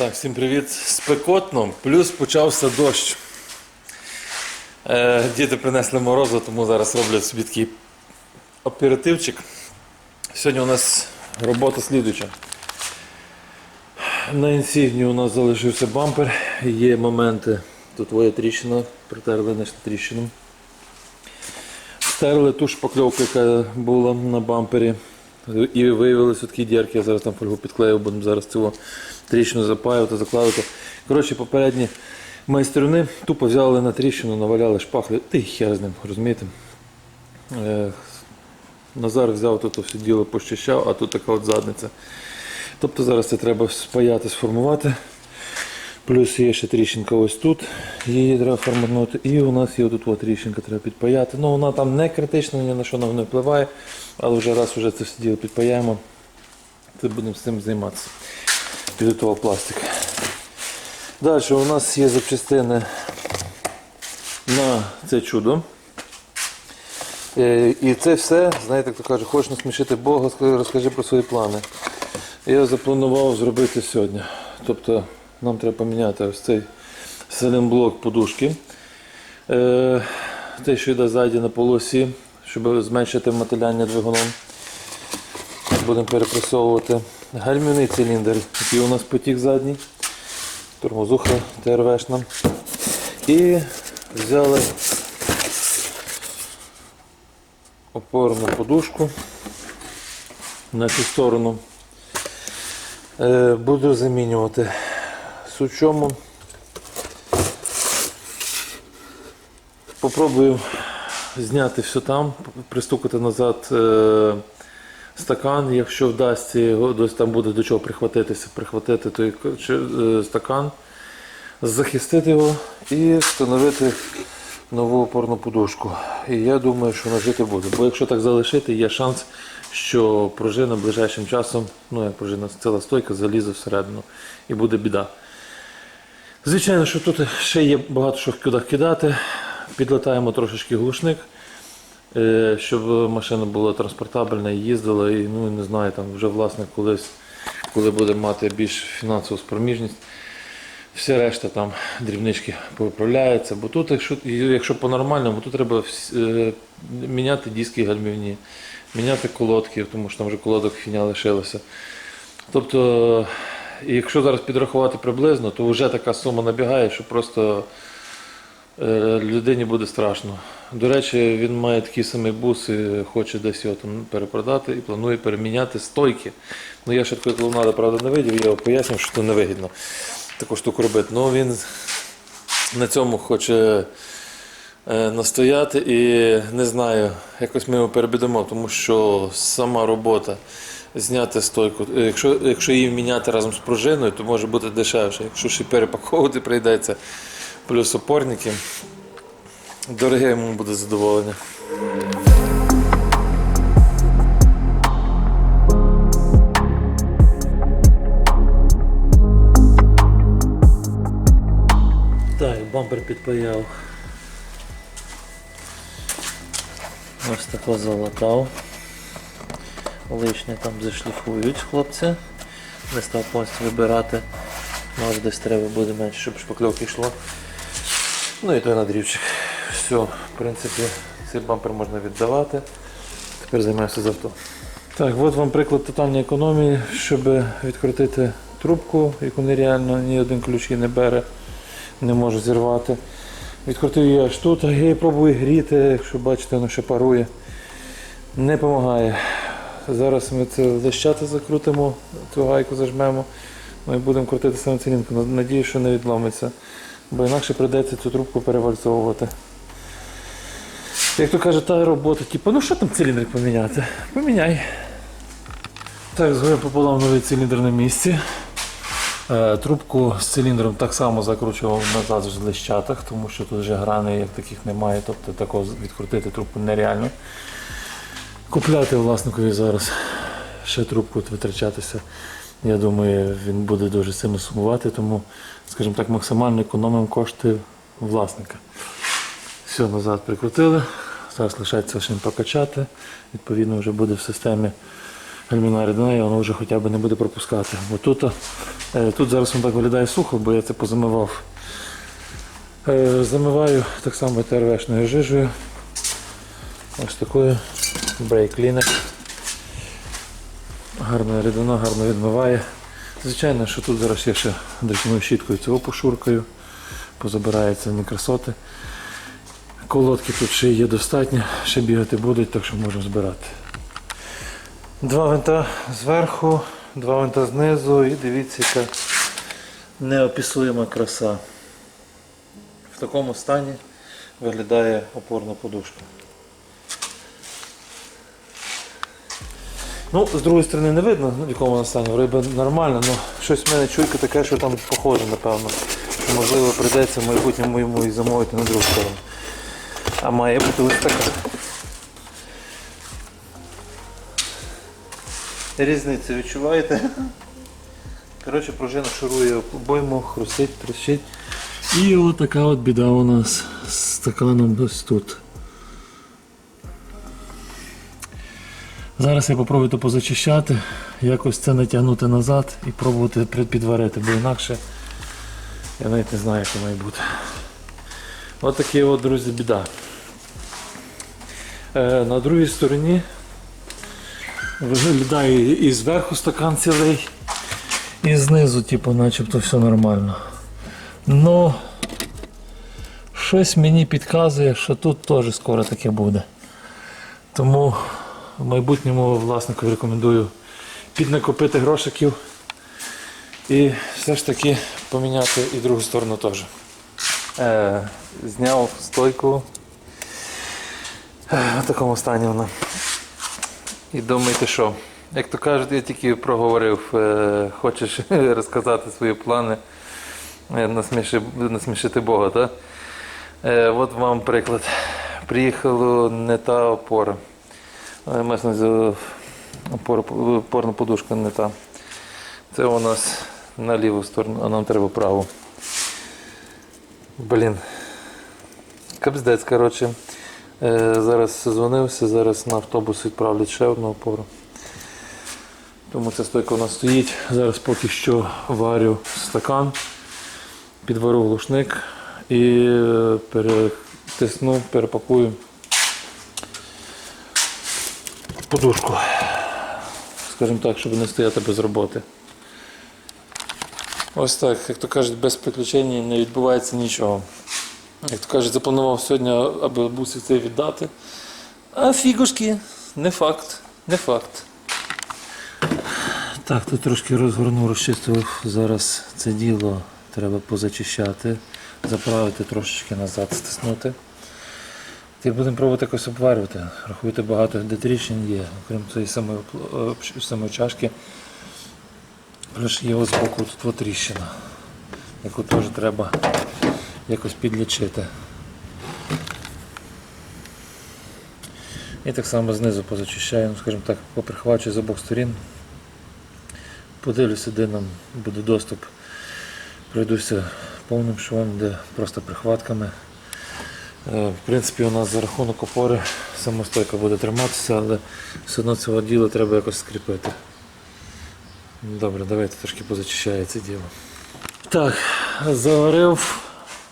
Так, всім привіт. Спекотно, плюс почався дощ. Е, діти принесли морозу, тому зараз роблять собі такий оперативчик. Сьогодні у нас робота слідуча. На інсігні у нас залишився бампер. Є моменти. Тут твоя тріщина, притерли на тріщину. Стерли ту шпакльовку, яка була на бампері. І виявилися такі дірки. Я зараз там фольгу підклеїв, будемо зараз цього тріщину запаювати, закладати. Коротше, попередні майструни тупо взяли на тріщину, наваляли шпахли. Ти хер з ним, розумієте? Е, Назар взяв тут все діло пощищав, а тут така от задниця. Тобто зараз це треба спаяти, сформувати. Плюс є ще тріщинка ось тут, її треба форматнути. І у нас є тут тріщинка, треба підпаяти. Ну вона там не критична, ні на що вона не впливає, але вже раз вже це все діло підпаяємо, то будемо з цим займатися. Підготував пластик. Далі у нас є запчастини на це чудо. Е, І це все, знаєте, як то каже, хочеш насмішити Бога, розкажи про свої плани. Я запланував зробити сьогодні. Тобто нам треба поміняти ось цей селенблок подушки. Е, Те, що йде ззаді на полосі, щоб зменшити мотиляння двигуном. Будемо перепресовувати. Гальмівний циліндр, який у нас потік задній. Тормозуха ТРВшна. І взяли опорну подушку на цю сторону. Е, Буду замінювати. Суть чому. Попробую зняти все там, пристукати назад е, стакан, якщо вдасться його, десь там буде до чого прихватитися, прихватити той е, стакан, захистити його і встановити нову опорну подушку. І я думаю, що вона жити буде. Бо якщо так залишити, є шанс, що пружина ближайшим часом, ну як пружина, ціла стойка, залізе всередину і буде біда. Звичайно, що тут ще є багато що куди кидати. Підлатаємо трошечки глушник, е, щоб машина була транспортабельна і їздила. І ну не знаю, там вже власник колись, коли буде мати більш фінансову спроможність. Все решта там дрібнички повиправляється. Бо тут, якщо, якщо по-нормальному, тут треба е, міняти диски гальмівні, міняти колодки, тому що там вже колодок фіня лишилося. Тобто, і якщо зараз підрахувати приблизно, то вже така сума набігає, що просто е, людині буде страшно. До речі, він має такий самий бус і хоче десь його там перепродати і планує переміняти стойки. Ну я ще такої клоунади, правда, не видів, я його пояснив, що це невигідно таку штуку робити. Ну він на цьому хоче е, настояти і не знаю, якось ми його перебідемо, тому що сама робота зняти стойку, якщо, якщо її міняти разом з пружиною, то може бути дешевше. Якщо ще перепаковувати прийдеться, плюс опорники, дороге йому буде задоволення. Так, бампер підпаяв. Ось тако залатав. Лишнє там зашліфують хлопці. Не став повністю вибирати. Може десь треба буде менше, щоб шпакльовки йшло. Ну і той надрівчик. Все, в принципі, цей бампер можна віддавати. Тепер займаюся з авто. Так, от вам приклад тотальної економії, щоб відкрутити трубку, яку нереально ні один ключ її не бере не можу зірвати. Відкрутив її аж тут, я її пробую гріти, якщо бачите, воно ще парує. Не допомагає. Зараз ми це защати закрутимо, цю гайку зажмемо, ну і будемо крутити саме цилінку. Надію, що не відломиться, бо інакше прийдеться цю трубку перевальцовувати. Як то каже, та робота, типу, ну що там циліндр поміняти? Поміняй. Так, згорем пополам новий циліндр на місці. Е, Трубку з циліндром так само закручував назад в лищатах, тому що тут вже грани як таких немає, тобто такого відкрутити трубку нереально. Купляти власникові зараз ще трубку витрачатися. Я думаю, він буде дуже сильно сумувати, тому, скажімо так, максимально економимо кошти власника. Все, назад прикрутили. Зараз лишається лише покачати. Відповідно, вже буде в системі гальмівна рідина, і воно вже хоча б не буде пропускати. Бо тут, е, тут зараз воно так виглядає сухо, бо я це позамивав. Е, Замиваю так само ТРВшною жижею. Ось такою брейк-лінер. Гарна рідина, гарно відмиває. Звичайно, що тут зараз я ще дротяною щіткою цього пошуркаю, позабираються некрасоти. Колодки тут ще є достатньо, ще бігати будуть, так що можемо збирати. Два винта зверху, два винта знизу і дивіться, яка неописуєма краса. В такому стані виглядає опорна подушка. Ну, з другої сторони не видно, в якому вона стані. Риба нормальна, але щось в мене чуйка таке, що там похоже, напевно. Можливо прийдеться в майбутньому йому і замовити на другу сторону. А має бути ось така. Різницю відчуваєте? Коротше, пружина шурує обойму, хрустить, трещить. І от така от біда у нас з стаканом ось тут. Зараз я попробую то позачищати, якось це натягнути назад і пробувати підварити, бо інакше я навіть не знаю, як це має бути. От такі от, друзі, біда. Е, на другій стороні виглядає і зверху стакан цілий, і знизу, типу, начебто все нормально. Ну, щось мені підказує, що тут теж скоро таке буде. Тому майбутньому власнику рекомендую піднакопити грошиків і все ж таки поміняти і другу сторону теж. Е, зняв стойку. Е, в такому стані вона. І думайте, що? Як то кажуть, я тільки проговорив, е, хочеш розказати свої плани, е, насміши, насмішити Бога, так? Е, от вам приклад. Приїхала не та опора. Е, Мається на увазі, опора, опорна подушка не та. Це у нас на ліву сторону, а нам треба праву. Блін. Капздець, коротше. Е, зараз дзвонився, зараз на автобус відправлять ще одну опору. Тому ця стойка у нас стоїть. Зараз поки що варю стакан, підварю глушник і е, перетисну, перепакую подушку. Скажімо так, щоб не стояти без роботи. Ось так, як то кажуть, без приключень не відбувається нічого. Як то кажуть, запланував сьогодні, аби бусі це віддати. А фігушки, не факт, не факт. Так, тут трошки розгорнув, розчистив. Зараз це діло треба позачищати, заправити трошечки назад, стиснути. Ти будемо пробувати якось обварювати. Рахуйте, багато де є, окрім цієї самої, е, самої чашки. Плюс є ось збоку тут тріщина, яку теж треба якось підлічити. І так само знизу позачищаю, ну, скажімо так, поприхвачую з обох сторін. Подивлюся, де нам буде доступ. Пройдуся повним швом, де просто прихватками. Е, В принципі, у нас за рахунок опори самостойка буде триматися, але все одно цього діла треба якось скріпити. Добре, давайте трошки позачищаю це діло. Так, заварив,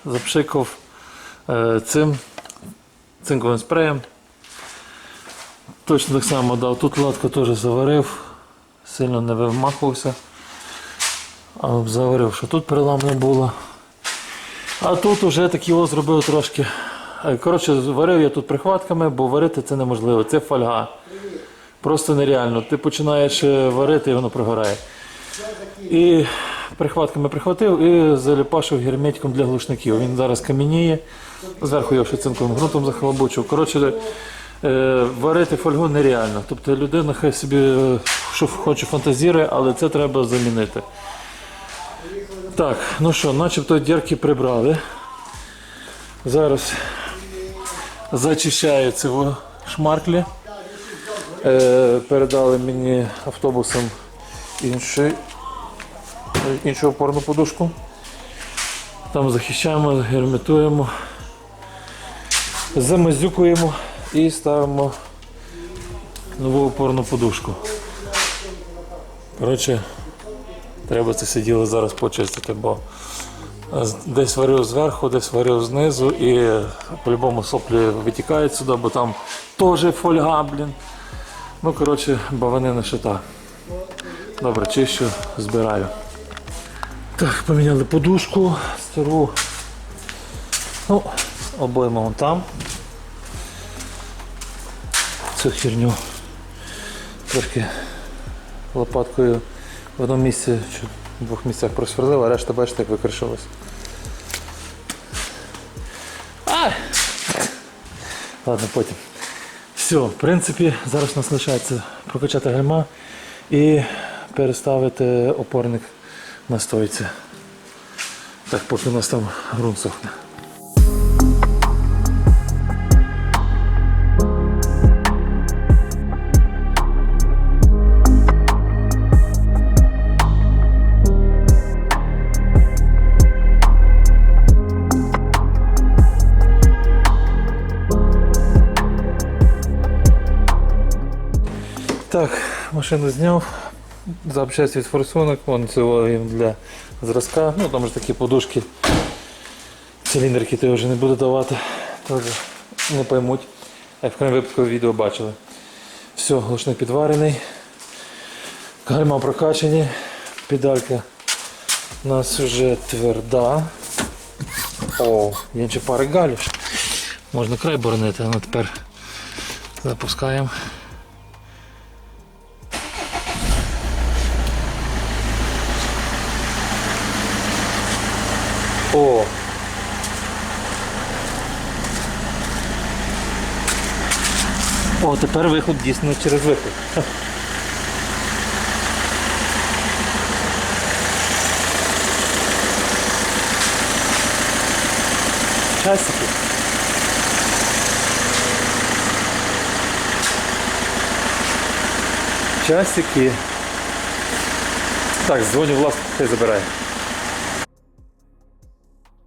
запшикав е, цим цинковим спреєм. Точно так само дав. Тут латку теж заварив, сильно не вимахувався. А заварив, що тут перелам не було. А тут вже ось зробив трошки. Коротше, варив я тут прихватками, бо варити це неможливо. Це фольга. Просто нереально. Ти починаєш е, варити і воно пригорає. І прихватками прихватив і заліпашив герметиком для глушників. Він зараз кам'яніє, зверху його ще цинковим ґрунтом захлобучив. Коротше, е, варити фольгу нереально. Тобто людина хай собі е, що хоче фантазірує, але це треба замінити. Так, ну що, начебто дірки прибрали. Зараз зачищаю цього шмарклі. Е, передали мені автобусом інший, іншу опорну подушку. Там захищаємо, герметуємо, замазюкуємо і ставимо нову опорну подушку. Коротше, треба це все діло зараз почистити, бо десь варив зверху, десь варив знизу і по-любому соплі витікають сюди, бо там теж фольга, блін. Ну, коротше, баванина шита. Добре, чищу, збираю. Так, поміняли подушку стару. Ну, обойма вон там. Цю херню трошки лопаткою в одному місці в двох місцях просверлив, а решта, бачите, як викришилась. Ладно, потім. Все, в принципі, зараз у нас лишається прокачати гальма і переставити опорник на стойці. Так, поки у нас там ґрунт сохне. Так, машину зняв. Запчасті від форсунок, вон цього їм для зразка. Ну там ж такі подушки. Циліндрики ти вже не буду давати. Теж не поймуть. Як в крайньому випадку відео бачили. Все, глушник підварений. Гальма прокачані. Педалька у нас вже тверда. О, є ще пари галюш. Можна край боронити, а ну тепер запускаємо. О! О, тепер виход дійсно через виход. Часики. Часики. Так, дзвоню власнику, хай забирає.